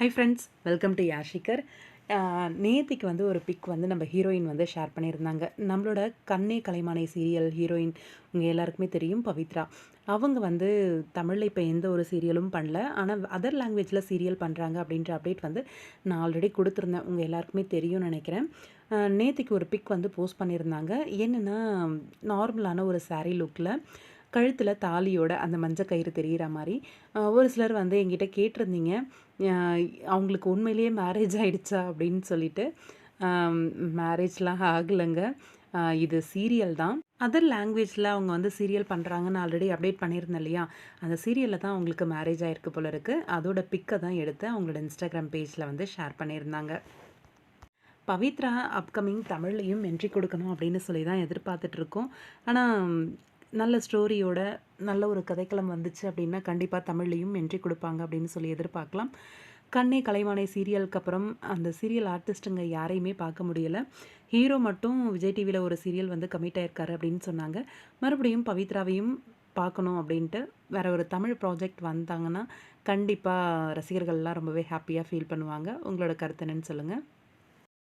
High friends welcome to யாஷிகர் நேத்திக்கு வந்து ஒரு பிக் வந்து நம்ம ஹீரோயின் வந்து ஷேர் பண்ணியிருந்தாங்க. நம்மளோட கண்ணே கலைமானை சீரியல் ஹீரோயின் உங்கள் எல்லாருக்குமே தெரியும் பவித்ரா. அவங்க வந்து தமிழில் இப்போ எந்த ஒரு சீரியலும் பண்ணல. ஆனால் அதர் லாங்குவேஜில் சீரியல் பண்ணுறாங்க அப்படின்ற அப்டேட் வந்து நான் ஆல்ரெடி கொடுத்துருந்தேன். உங்கள் எல்லாருக்குமே தெரியும்னு நினைக்கிறேன். நேத்திக்கு ஒரு பிக் வந்து போஸ்ட் பண்ணியிருந்தாங்க. என்னென்னா நார்மலான ஒரு சாரீ லுக்கில் கழுத்தில் தாலியோட அந்த மஞ்சள் கயிறு தெரிகிற மாதிரி ஒரு சிலர் வந்து என்கிட்ட கேட்டிருந்தீங்க. அவங்களுக்கு உண்மையிலேயே மேரேஜ் ஆகிடுச்சா அப்படின்னு சொல்லிட்டு. மேரேஜ்லாம் ஆகலைங்க. இது சீரியல் தான். அதர் லாங்குவேஜில் அவங்க வந்து சீரியல் பண்ணுறாங்கன்னு ஆல்ரெடி அப்டேட் பண்ணியிருந்தேன் இல்லையா? அந்த சீரியலில் தான் அவங்களுக்கு மேரேஜ் ஆகிருக்கு போல இருக்குது அதோட பிக்கை தான் எடுத்து அவங்களோட இன்ஸ்டாகிராம் பேஜில் வந்து ஷேர் பண்ணியிருந்தாங்க. பவித்ரா அப்கமிங் தமிழ்லையும் என்ட்ரி கொடுக்கணும் அப்படின்னு சொல்லி தான் எதிர்பார்த்துட்ருக்கோம் ஆனால் நல்ல ஸ்டோரியோட நல்ல ஒரு கதைக்களம் வந்துச்சு அப்படின்னா கண்டிப்பாக தமிழ்லையும் என்ட்ரி கொடுப்பாங்க அப்படின்னு சொல்லி எதிர்பார்க்கலாம். கண்ணே கலைவாணை சீரியலுக்கு அப்புறம் அந்த சீரியல் ஆர்டிஸ்ட்டுங்க யாரையுமே பார்க்க முடியலை. ஹீரோ மட்டும் விஜய் டிவியில் ஒரு சீரியல் வந்து கமிட் ஆயிருக்காரு அப்படின்னு சொன்னாங்க. மறுபடியும் பவித்ராவையும் பார்க்கணும் அப்படின்ட்டு வேற ஒரு தமிழ் ப்ராஜெக்ட் வந்தாங்கன்னா கண்டிப்பாக ரசிகர்கள்லாம் ரொம்பவே ஹாப்பியாக ஃபீல் பண்ணுவாங்க. உங்களோட கருத்து என்னன்னு சொல்லுங்கள்